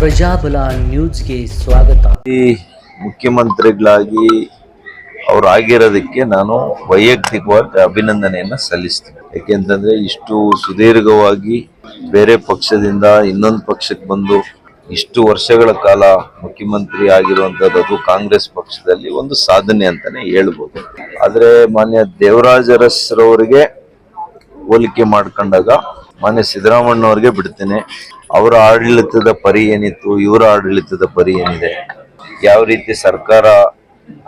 ಪ್ರಜಾಬಲ ನ್ಯೂಸ್ಗೆ ಸ್ವಾಗತ. ಈ ಮುಖ್ಯಮಂತ್ರಿಗಳಾಗಿ ಅವ್ರು ಆಗಿರೋದಕ್ಕೆ ನಾನು ವೈಯಕ್ತಿಕವಾಗಿ ಅಭಿನಂದನೆಯನ್ನು ಸಲ್ಲಿಸ್ತೀನಿ. ಯಾಕೆಂತಂದ್ರೆ ಇಷ್ಟು ಸುದೀರ್ಘವಾಗಿ ಬೇರೆ ಪಕ್ಷದಿಂದ ಇನ್ನೊಂದು ಪಕ್ಷಕ್ಕೆ ಬಂದು ಇಷ್ಟು ವರ್ಷಗಳ ಕಾಲ ಮುಖ್ಯಮಂತ್ರಿ ಆಗಿರುವಂಥದ್ದು ಕಾಂಗ್ರೆಸ್ ಪಕ್ಷದಲ್ಲಿ ಒಂದು ಸಾಧನೆ ಅಂತಾನೆ ಹೇಳ್ಬೋದು. ಆದ್ರೆ ಮಾನ್ಯ ದೇವರಾಜ ಅರಸ್ರವರಿಗೆ ಹೋಲಿಕೆ ಮಾಡ್ಕೊಂಡಾಗ ಮಾನ್ಯ ಸಿದ್ದರಾಮಣ್ಣವ್ರಿಗೆ ಬಿಡ್ತೇನೆ. ಅವರ ಆಡಳಿತದ ಪರಿ ಏನಿತ್ತು, ಇವರ ಆಡಳಿತದ ಪರಿ ಏನಿದೆ, ಯಾವ ರೀತಿ ಸರ್ಕಾರ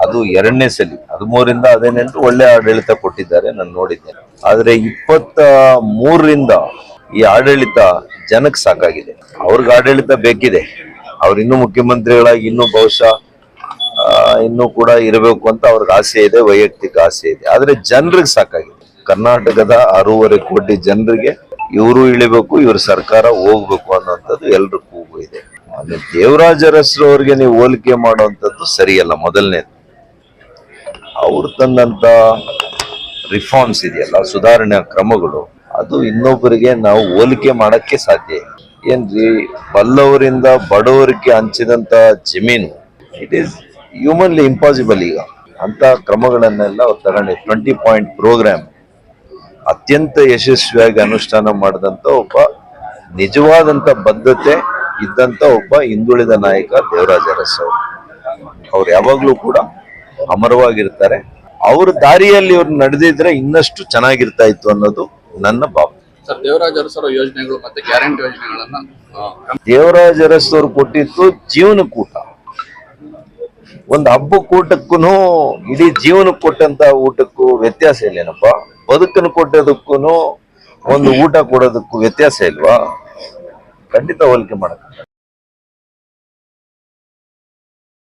ಅದು ಎರಡನೇ ಸಲಿ, ಹದಿಮೂರಿಂದ ಹದಿನೆಂಟು ಒಳ್ಳೆ ಆಡಳಿತ ಕೊಟ್ಟಿದ್ದಾರೆ ನಾನು ನೋಡಿದ್ದೇನೆ. ಆದರೆ ಇಪ್ಪತ್ತ ಮೂರರಿಂದ ಈ ಆಡಳಿತ ಜನಕ್ಕೆ ಸಾಕಾಗಿದೆ. ಅವ್ರಿಗೆ ಆಡಳಿತ ಬೇಕಿದೆ. ಅವ್ರು ಇನ್ನೂ ಮುಖ್ಯಮಂತ್ರಿಗಳಾಗಿ ಇನ್ನೂ ಬಹುಶಃ ಇನ್ನೂ ಕೂಡ ಇರಬೇಕು ಅಂತ ಅವ್ರಿಗೆ ಆಸೆ ಇದೆ, ವೈಯಕ್ತಿಕ ಆಸೆ ಇದೆ. ಆದರೆ ಜನರಿಗೆ ಸಾಕಾಗಿದೆ. ಕರ್ನಾಟಕದ ಆರೂವರೆ ಕೋಟಿ ಜನರಿಗೆ ಇವರು ಇಳಿಬೇಕು, ಇವ್ರ ಸರ್ಕಾರ ಹೋಗ್ಬೇಕು ಅನ್ನೋಂಥದ್ದು ಎಲ್ರ ಕೂಗು ಇದೆ. ಆಮೇಲೆ ದೇವರಾಜ ಅರಸರು ಅವ್ರಿಗೆ ನೀವು ಹೋಲಿಕೆ ಮಾಡುವಂಥದ್ದು ಸರಿಯಲ್ಲ, ಮೊದಲನೇದು. ಅವ್ರು ತಂದಂತ ರಿಫಾರ್ಮ್ಸ್ ಇದೆಯಲ್ಲ, ಸುಧಾರಣೆ ಕ್ರಮಗಳು, ಅದು ಇನ್ನೊಬ್ಬರಿಗೆ ನಾವು ಹೋಲಿಕೆ ಮಾಡಕ್ಕೆ ಸಾಧ್ಯ ಏನ್ರಿ, ಬಲ್ಲವರಿಂದ ಬಡವರಿಗೆ ಹಂಚಿದಂತ ಜಮೀನು ಇಟ್ ಈಸ್ ಹ್ಯೂಮನ್ಲಿ ಇಂಪಾಸಿಬಲ್ ಈಗ. ಅಂತ ಕ್ರಮಗಳನ್ನೆಲ್ಲ ಅವ್ರು ತಗೊಂಡು ಟ್ವೆಂಟಿ ಪಾಯಿಂಟ್ ಪ್ರೋಗ್ರಾಮ್ ಅತ್ಯಂತ ಯಶಸ್ವಿಯಾಗಿ ಅನುಷ್ಠಾನ ಮಾಡಿದಂತ ಒಬ್ಬ ನಿಜವಾದಂತ ಬದ್ಧತೆ ಇದ್ದಂತ ಒಬ್ಬ ಹಿಂದುಳಿದ ನಾಯಕ ದೇವರಾಜ ಅರಸ್ ಅವರು. ಅವ್ರು ಯಾವಾಗ್ಲೂ ಕೂಡ ಅಮರವಾಗಿರ್ತಾರೆ. ಅವ್ರ ದಾರಿಯಲ್ಲಿ ಇವ್ರು ನಡೆದಿದ್ರೆ ಇನ್ನಷ್ಟು ಚೆನ್ನಾಗಿರ್ತಾ ಇತ್ತು ಅನ್ನೋದು ನನ್ನ ಭಾವನೆ. ದೇವರಾಜ ಯೋಜನೆಗಳು ಮತ್ತೆ ಗ್ಯಾರಂಟಿ ಯೋಜನೆಗಳನ್ನ ದೇವರಾಜ ಅರಸ್ ಅವ್ರು ಕೊಟ್ಟಿದ್ದು ಜೀವನ ಕೂಟ ಒಂದು ಹಬ್ಬ ಕೂಟಕ್ಕೂ ಇಡೀ ಜೀವನ ಕೊಟ್ಟಂತ ಊಟಕ್ಕೂ ವ್ಯತ್ಯಾಸ ಇಲ್ಲೇನಪ್ಪ? ಬದುಕನ್ನು ಕೊಟ್ಟದಕ್ಕೂ ಒಂದು ಊಟ ಕೊಡೋದಕ್ಕೂ ವ್ಯತ್ಯಾಸ ಇಲ್ವಾ? ಖಂಡಿತ ಹೋಲಿಕೆ ಮಾಡಕ್ಕೆ.